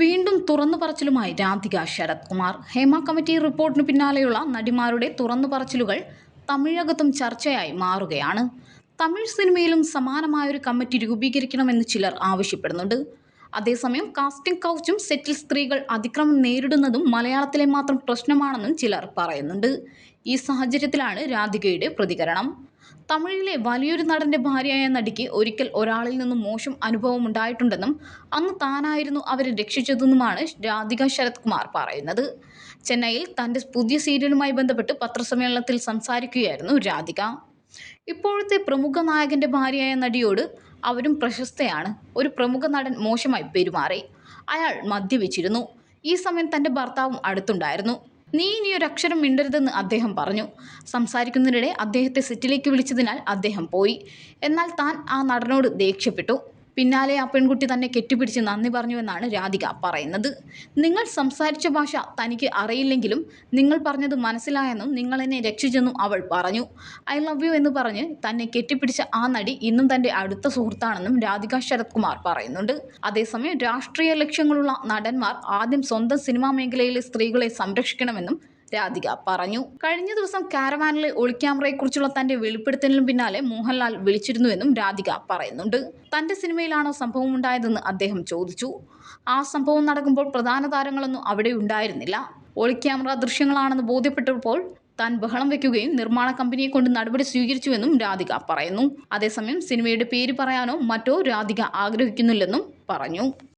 വീണ്ടും തുറന്നു പറച്ചിലുമായി രാധിക ശരത് കുമാർ. ഹേമ കമ്മിറ്റി റിപ്പോർട്ടിന് പിന്നാലെയുള്ള നടിമാരുടെ തുറന്നു പറച്ചിലുകൾ തമിഴകത്തും ചർച്ചയായി മാറുകയാണ്. തമിഴ് സിനിമയിലും സമാനമായൊരു കമ്മിറ്റി രൂപീകരിക്കണമെന്ന് ചിലർ ആവശ്യപ്പെടുന്നുണ്ട്. അതേസമയം കാസ്റ്റിംഗ് കൗച്ചും സെറ്റിൽ സ്ത്രീകൾ അതിക്രമം നേരിടുന്നതും മലയാളത്തിലെ മാത്രം പ്രശ്നമാണെന്നും ചിലർ പറയുന്നുണ്ട്. ഈ സാഹചര്യത്തിലാണ് രാധികയുടെ പ്രതികരണം. തമിഴിലെ വലിയൊരു നടന്റെ ഭാര്യയായ നടിക്ക് ഒരിക്കൽ ഒരാളിൽ നിന്നും മോശം അനുഭവം ഉണ്ടായിട്ടുണ്ടെന്നും അന്ന് താനായിരുന്നു അവരെ രക്ഷിച്ചതെന്നുമാണ് രാധിക ശരത് കുമാർ പറയുന്നത്. ചെന്നൈയിൽ തന്റെ പുതിയ സീരിയലുമായി ബന്ധപ്പെട്ട് പത്രസമ്മേളനത്തിൽ സംസാരിക്കുകയായിരുന്നു രാധിക. ഇപ്പോഴത്തെ പ്രമുഖ നായകന്റെ ഭാര്യയായ നടിയോട് അവരും പ്രശസ്തയാണ്. ഒരു പ്രമുഖ നടൻ മോശമായി പെരുമാറി. അയാൾ മദ്യപിച്ചിരുന്നു. ഈ സമയം തന്റെ ഭർത്താവും അടുത്തുണ്ടായിരുന്നു. നീ ഇനി ഒരു അക്ഷരം മിണ്ടരുതെന്ന് അദ്ദേഹം പറഞ്ഞു. സംസാരിക്കുന്നതിനിടെ അദ്ദേഹത്തെ സെറ്റിലേക്ക് വിളിച്ചതിനാൽ അദ്ദേഹം പോയി. എന്നാൽ താൻ ആ നടനോട് ദേഷ്യപ്പെട്ടു. പിന്നാലെ ആ പെൺകുട്ടി തന്നെ കെട്ടിപ്പിടിച്ച് നന്ദി പറഞ്ഞു എന്നാണ് രാധിക പറയുന്നത്. നിങ്ങൾ സംസാരിച്ച ഭാഷ തനിക്ക് അറിയില്ലെങ്കിലും നിങ്ങൾ പറഞ്ഞത് മനസ്സിലായെന്നും നിങ്ങൾ എന്നെ രക്ഷിച്ചെന്നും അവൾ പറഞ്ഞു. ഐ ലവ് യു എന്ന് പറഞ്ഞ് തന്നെ കെട്ടിപ്പിടിച്ച ആ നടി ഇന്നും തന്റെ അടുത്ത സുഹൃത്താണെന്നും രാധിക ശരത് കുമാർ പറയുന്നുണ്ട്. അതേസമയം രാഷ്ട്രീയ ലക്ഷ്യങ്ങളുള്ള നടന്മാർ ആദ്യം സ്വന്തം സിനിമാ മേഖലയിലെ സ്ത്രീകളെ സംരക്ഷിക്കണമെന്നും രാധിക പറഞ്ഞു. കഴിഞ്ഞ ദിവസം കാരവാനിലെ ഒളിക്യാമറയെക്കുറിച്ചുള്ള തന്റെ വെളിപ്പെടുത്തലിനും പിന്നാലെ മോഹൻലാൽ വിളിച്ചിരുന്നുവെന്നും രാധിക പറയുന്നുണ്ട്. തന്റെ സിനിമയിലാണോ സംഭവം ഉണ്ടായതെന്ന് അദ്ദേഹം ചോദിച്ചു. ആ സംഭവം നടക്കുമ്പോൾ പ്രധാന താരങ്ങളൊന്നും അവിടെ ഉണ്ടായിരുന്നില്ല. ഒളിക്യാമറ ദൃശ്യങ്ങളാണെന്ന് ബോധ്യപ്പെട്ടപ്പോൾ താൻ ബഹളം വെക്കുകയും നിർമ്മാണ കമ്പനിയെ കൊണ്ട് നടപടി സ്വീകരിച്ചുവെന്നും രാധിക പറയുന്നു. അതേസമയം സിനിമയുടെ പേര് പറയാനോ മറ്റോ രാധിക ആഗ്രഹിക്കുന്നില്ലെന്നും പറഞ്ഞു.